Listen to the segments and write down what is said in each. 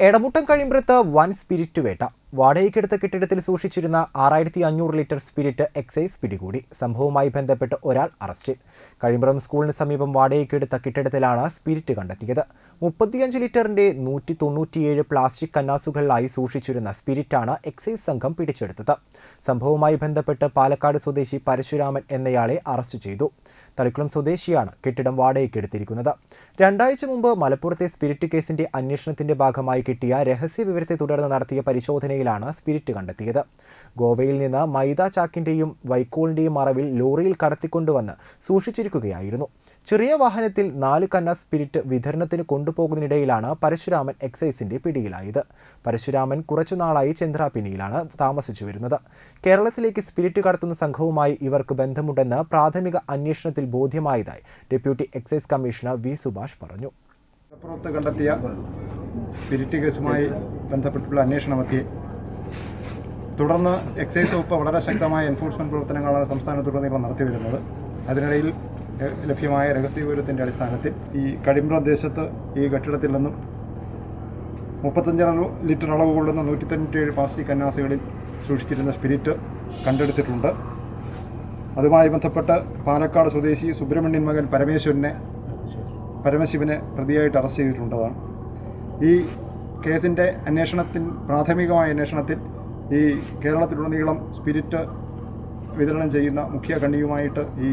എടമുട്ടം കഴിമ്പ്രത്ത് വൻ സ്പിരിറ്റ് വേട്ട. വാടകയ്ക്കെടുത്ത കെട്ടിടത്തിൽ സൂക്ഷിച്ചിരുന്ന ആറായിരത്തി അഞ്ഞൂറ് ലിറ്റർ സ്പിരിറ്റ് എക്സൈസ് പിടികൂടി. സംഭവവുമായി ബന്ധപ്പെട്ട് ഒരാൾ അറസ്റ്റിൽ. കഴിമ്പ്രം സ്കൂളിന് സമീപം വാടകയ്ക്കെടുത്ത കെട്ടിടത്തിലാണ് സ്പിരിറ്റ് കണ്ടെത്തിയത്. മുപ്പത്തിയഞ്ച് ലിറ്ററിന്റെ നൂറ്റി തൊണ്ണൂറ്റിയേഴ് പ്ലാസ്റ്റിക് കന്നാസുകളിലായി സൂക്ഷിച്ചിരുന്ന സ്പിരിറ്റാണ് എക്സൈസ് സംഘം പിടിച്ചെടുത്തത്. സംഭവവുമായി ബന്ധപ്പെട്ട് പാലക്കാട് സ്വദേശി പരശുരാമൻ എന്നയാളെ അറസ്റ്റ് ചെയ്തു. തളിക്കുളം സ്വദേശിയാണ് കെട്ടിടം വാടകയ്ക്കെടുത്തിരിക്കുന്നത്. രണ്ടാഴ്ച മുമ്പ് മലപ്പുറത്തെ സ്പിരിറ്റ് കേസിന്റെ അന്വേഷണത്തിന്റെ ഭാഗമായി കിട്ടിയ രഹസ്യ വിവരത്തെ തുടർന്ന് നടത്തിയ പരിശോധനയിലാണ് സ്പിരിറ്റ് കണ്ടെത്തിയത്. ഗോവയിൽ നിന്ന് മൈദ ചാക്കിന്റെയും വൈക്കോളിന്റെയും മറവിൽ ലോറിയിൽ കടത്തിക്കൊണ്ടുവന്ന് സൂക്ഷിച്ചിരിക്കുകയായിരുന്നു. ചെറിയ വാഹനത്തിൽ നാല് കന്ന സ്പിരിറ്റ് വിതരണത്തിന് കൊണ്ടുപോകുന്നതിനിടയിലാണ് പരശുരാമൻ എക്സൈസിന്റെ പിടിയിലായത്. പരശുരാമൻ കുറച്ചുനാളായി ചന്ദ്രാപിനിയിലാണ് താമസിച്ചു വരുന്നത്. കേരളത്തിലേക്ക് സ്പിരിറ്റ് കടത്തുന്ന സംഘവുമായി ഇവർക്ക് ബന്ധമുണ്ടെന്ന് പ്രാഥമിക അന്വേഷണത്തിൽ ബോധ്യമായതായി deputy excise commissioner V Subhash പറഞ്ഞു. കണ്ടെത്തിയ സ്പിരിറ്റ് കേസുമായി ബന്ധപ്പെട്ടുള്ള അന്വേഷണമെത്തി തുടർന്ന് എക്സൈസ് വകുപ്പ് വളരെ ശക്തമായ എൻഫോഴ്സ്മെന്റ് പ്രവർത്തനങ്ങളാണ് സംസ്ഥാനത്തുടനീളം നടത്തി വരുന്നത്. അതിനിടയിൽ ലഭ്യമായ രഹസ്യവിവരത്തിന്റെ അടിസ്ഥാനത്തിൽ ഈ കഴിമ്പ്രം ദേശത്ത് ഈ കെട്ടിടത്തിൽ നിന്നും മുപ്പത്തഞ്ച് അളവ് ലിറ്റർ അളവ് കൊള്ളുന്ന നൂറ്റി തൊണ്ണൂറ്റിയേഴ് പ്ലാസ്റ്റിക് കന്നാസുകളിൽ സൂക്ഷിച്ചിരുന്ന സ്പിരിറ്റ് കണ്ടെടുത്തിട്ടുണ്ട്. അതുമായി ബന്ധപ്പെട്ട് പാലക്കാട് സ്വദേശി സുബ്രഹ്മണ്യൻ മകൻ പരമേശ്വരനെ പരമശിവനെ പ്രതിയായിട്ട് അറസ്റ്റ് ചെയ്തിട്ടുള്ളതാണ്. ഈ കേസിന്റെ അന്വേഷണത്തിൽ പ്രാഥമികമായ അന്വേഷണത്തിൽ ഈ കേരളത്തിലുടനീളം സ്പിരിറ്റ് വിതരണം ചെയ്യുന്ന മുഖ്യ കണ്ണിയുമായിട്ട് ഈ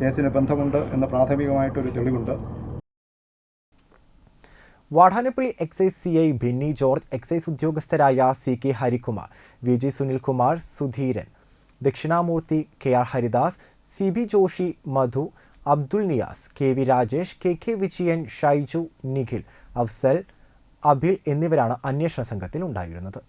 കേസിന് ബന്ധമുണ്ട് എന്ന പ്രാഥമികമായിട്ടൊരു തെളിവുണ്ട്. Vadanappally excise C I Binny George excise ഉദ്യോഗസ്ഥരായ C K Harikumar V G Sunilkumar Sudheeran Dakshinamoorthy K R Haridas C B Joshi Madhu Abdul Niyas K V Rajesh K K Vijayan Shaiju Nikhil Afsal Abil എന്നിവരാണ് അന്വേഷണ സംഘത്തിൽ ഉണ്ടായിരുന്നത്